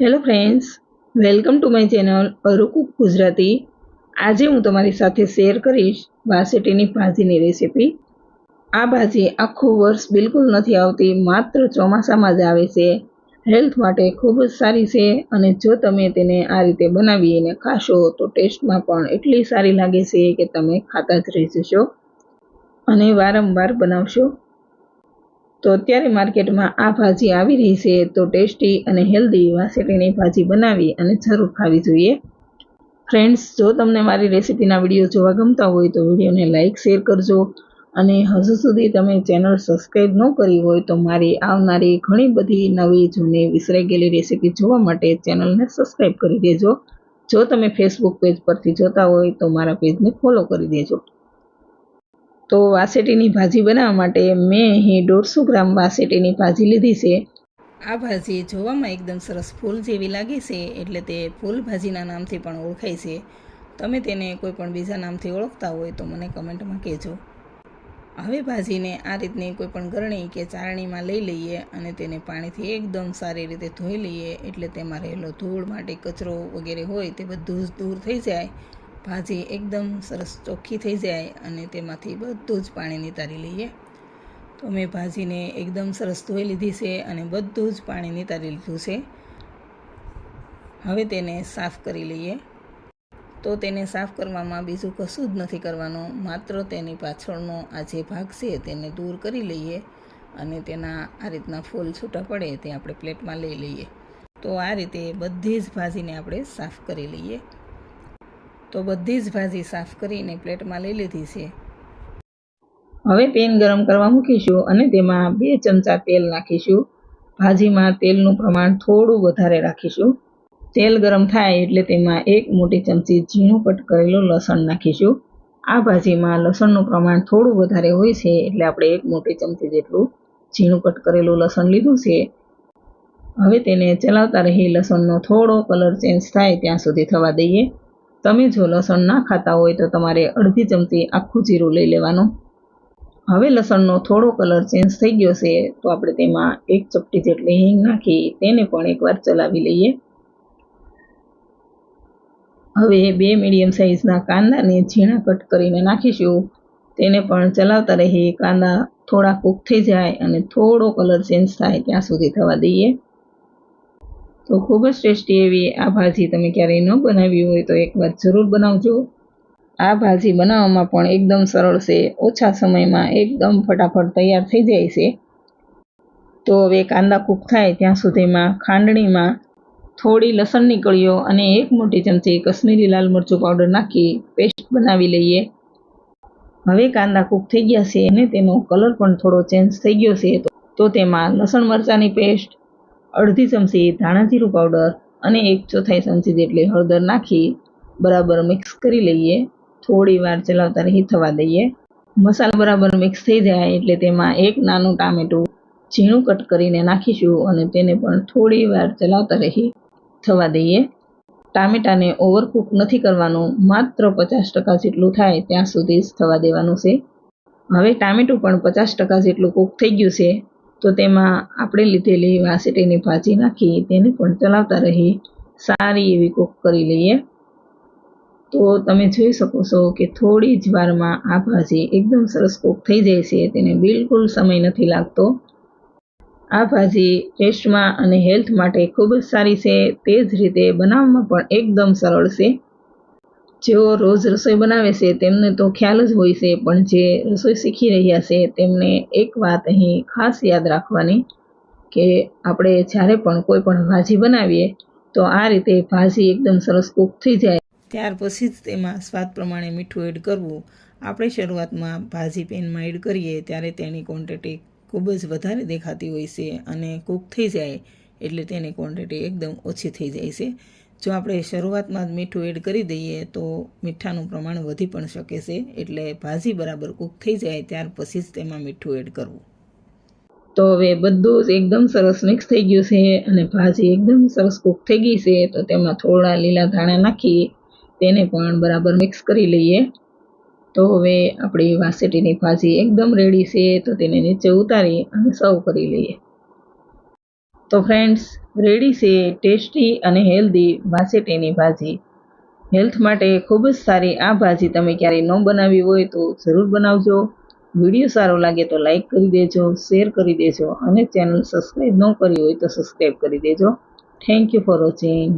Hello friends welcome to my channel અરુકુક Gujarati આજે હું તમારી સાથે શેર કરીશ વાસેટીની ભાજીની રેસીપી આ ભાજી આખું વર્ષ બિલકુલ નથી આવતી, માત્ર ચોમાસામાં જ આવે છે. હેલ્થ માટે ખૂબ જ સારી છે અને જો તમે તેને આ રીતે બનાવીને ખાશો, તો ટેસ્ટમાં પણ એટલી સારી લાગે છે કે તમે ખાતા જ રહી જશો અને વારંવાર બનાવશો. તો અત્યારે માર્કેટમાં આ ભાજી આવી રહી છે, તો ટેસ્ટી અને હેલ્ધી વાસેટીની ભાજી બનાવી અને જરૂર ખાવી જોઈએ. ફ્રેન્ડ્સ, જો તમને મારી રેસીપીના વીડિયો જોવા ગમતા હોય તો વિડીયોને લાઇક શેર કરજો. અને હજુ સુધી તમે ચેનલ સબસ્ક્રાઈબ ન કરી હોય તો મારી આવનારી ઘણી બધી નવી જૂની વિસરાઈ ગયેલી રેસિપી જોવા માટે ચેનલને સબસ્ક્રાઈબ કરી દેજો. જો તમે ફેસબુક પેજ પરથી જોતા હોય તો મારા પેજને ફોલો કરી દેજો. તો વાસેટીની ભાજી બનાવવા માટે મેં અહીં દોઢસો ગ્રામ વાસેટીની ભાજી લીધી છે. આ ભાજી જોવામાં એકદમ સરસ ફૂલ જેવી લાગે છે એટલે તે ફૂલ ભાજીના નામથી પણ ઓળખાય છે. તમે તેને કોઈ પણ બીજા નામથી ઓળખતા હોય તો મને કમેન્ટમાં કહેજો. હવે ભાજીને આ રીતની કોઈ પણ ગરણી કે ચારણીમાં લઈ લઈએ અને તેને પાણીથી એકદમ સારી રીતે ધોઈ લઈએ એટલે તેમાં રહેલો ધૂળ માટે કચરો વગેરે હોય તે બધું જ દૂર થઈ જાય. ભાજી એકદમ સરસ ચોખ્ખી થઈ જાય અને તેમાંથી બધું જ પાણી નિતારી લઈએ. તો મેં ભાજીને એકદમ સરસ ધોઈ લીધી છે અને બધું જ પાણી નિતારી લીધું છે. હવે તેને સાફ કરી લઈએ. તો તેને સાફ કરવામાં બીજું કશું જ નથી કરવાનું, માત્ર તેની પાછળનો આ જે ભાગ છે તેને દૂર કરી લઈએ અને તેના આ રીતના ફૂલ છૂટા પડે તે આપણે પ્લેટમાં લઈ લઈએ. તો આ રીતે બધી જ ભાજીને આપણે સાફ કરી લઈએ. તો બધી જ ભાજી સાફ કરીને પ્લેટમાં લઈ લીધી છે. હવે પેન ગરમ કરવા મૂકીશું અને તેમાં બે ચમચા તેલ નાખીશું. ભાજીમાં તેલનું પ્રમાણ થોડું વધારે રાખીશું. તેલ ગરમ થાય એટલે તેમાં એક મોટી ચમચી ઝીણું કટ કરેલું લસણ નાખીશું. આ ભાજીમાં લસણનું પ્રમાણ થોડું વધારે હોય છે એટલે આપણે એક મોટી ચમચી જેટલું ઝીણું કટ કરેલું લસણ લીધું છે. હવે તેને ચલાવતા રહી લસણનો થોડો કલર ચેન્જ થાય ત્યાં સુધી થવા દઈએ. તમે જો લસણ ના ખાતા હોય તો તમારે અડધી ચમચી આખું જીરું લઈ લેવાનું. હવે લસણનો થોડો કલર ચેન્જ થઈ ગયો છે, તો આપણે તેમાં એક ચપટી જેટલી હિંગ નાખી તેને પણ એકવાર ચલાવી લઈએ. હવે બે મીડિયમ સાઇઝના કાંદાને ઝીણા કટ કરીને નાખીશું. તેને પણ ચલાવતા રહીએ, કાંદા થોડા કૂક થઈ જાય અને થોડો કલર ચેન્જ થાય ત્યાં સુધી થવા દઈએ. તો ખૂબ જ ટેસ્ટી એવી આ ભાજી તમે ક્યારેય ન બનાવી હોય તો એકવાર જરૂર બનાવજો. આ ભાજી બનાવવામાં પણ એકદમ સરળ છે. ઓછા સમયમાં એકદમ ફટાફટ તૈયાર થઈ જાય છે. તો હવે કાંદા કૂક થાય ત્યાં સુધીમાં ખાંડણીમાં થોડી લસણની કળીઓ અને એક મોટી ચમચી કશ્મીરી લાલ મરચું પાવડર નાખી પેસ્ટ બનાવી લઈએ. હવે કાંદા કૂક થઈ ગયા છે અને તેનો કલર પણ થોડો ચેન્જ થઈ ગયો છે. તો તેમાં લસણ મરચાંની પેસ્ટ અડધી ચમચી ધાણા જીરું પાવડર અને એક ચોથાઈ ચમચી જેટલી હળદર નાખી બરાબર મિક્સ કરી લઈએ. થોડી વાર ચલાવતા રહી થવા દઈએ. મસાલા બરાબર મિક્સ થઈ જાય એટલે તેમાં એક નાનું ટામેટું ઝીણું કટ કરીને નાખીશું અને તેને પણ થોડી વાર ચલાવતા રહી થવા દઈએ. ટામેટાને ઓવરકુક નથી કરવાનું, માત્ર પચાસ ટકા જેટલું થાય ત્યાં સુધી જ થવા દેવાનું છે. હવે ટામેટું પણ પચાસ ટકા જેટલું કૂક થઈ ગયું છે. તો તેમાં આપણે લીધેલી વાસેટીની ભાજી નાખી, તેને પણ ચલાવતા રહી સારી એવી કૂક કરી લઈએ. તો તમે જોઈ શકો છો કે થોડી જ વારમાં આ ભાજી એકદમ સરસ કૂક થઈ જાય છે, તેને બિલકુલ સમય નથી લાગતો. આ ભાજી ટેસ્ટમાં અને હેલ્થ માટે ખૂબ જ સારી છે. તે જ રીતે બનાવવામાં પણ એકદમ સરળ છે. જેઓ રોજ રસોઈ બનાવે છે, તેમને તો ખ્યાલ જ હોય છે, પણ જે રસોઈ શીખી રહ્યા છે, તેમને એક વાત અહીં ખાસ યાદ રાખવાની કે આપણે જ્યારે પણ કોઈ પણ ભાજી બનાવીએ, તો આ રીતે ભાજી એકદમ સરસ કૂક થઈ જાય. ત્યાર પછી જ તેમાં સ્વાદ પ્રમાણે મીઠું એડ કરવું. આપણે શરૂઆતમાં ભાજી પેનમાં એડ કરીએ, ત્યારે તેની ક્વોન્ટિટી ખૂબ જ વધારે દેખાતી હોય છે અને કૂક થઈ જાય, એટલે તેની ક્વોન્ટિટી એકદમ ઓછી થઈ જાય છે. જો આપણે શરૂઆતમાં જ મીઠું એડ કરી દઈએ તો મીઠાનું પ્રમાણ વધી પણ શકે છે, એટલે ભાજી બરાબર કૂક થઈ જાય ત્યાર પછી જ તેમાં મીઠું એડ કરવું. તો હવે બધું જ એકદમ સરસ મિક્સ થઈ ગયું છે અને ભાજી એકદમ સરસ કૂક થઈ ગઈ છે, તો તેમાં થોડા લીલા ધાણા નાખી તેને પણ બરાબર મિક્સ કરી લઈએ. તો હવે આપણી વાસેટીની ભાજી એકદમ રેડી છે, તો તેને નીચે ઉતારી અને સર્વ કરી લઈએ. તો ફ્રેન્ડ્સ રેડી છે ટેસ્ટી અને હેલ્ધી વાસેટીની ભાજી. હેલ્થ માટે ખૂબ જ સારી આ ભાજી તમે ક્યારેય ન બનાવી હોય તો જરૂર બનાવજો. વીડિયો સારો લાગે તો લાઈક કરી દેજો શેર કરી દેજો અને ચેનલ સબસ્ક્રાઈબ ન કરી હોય તો સબસ્ક્રાઈબ કરી દેજો. Thank you for watching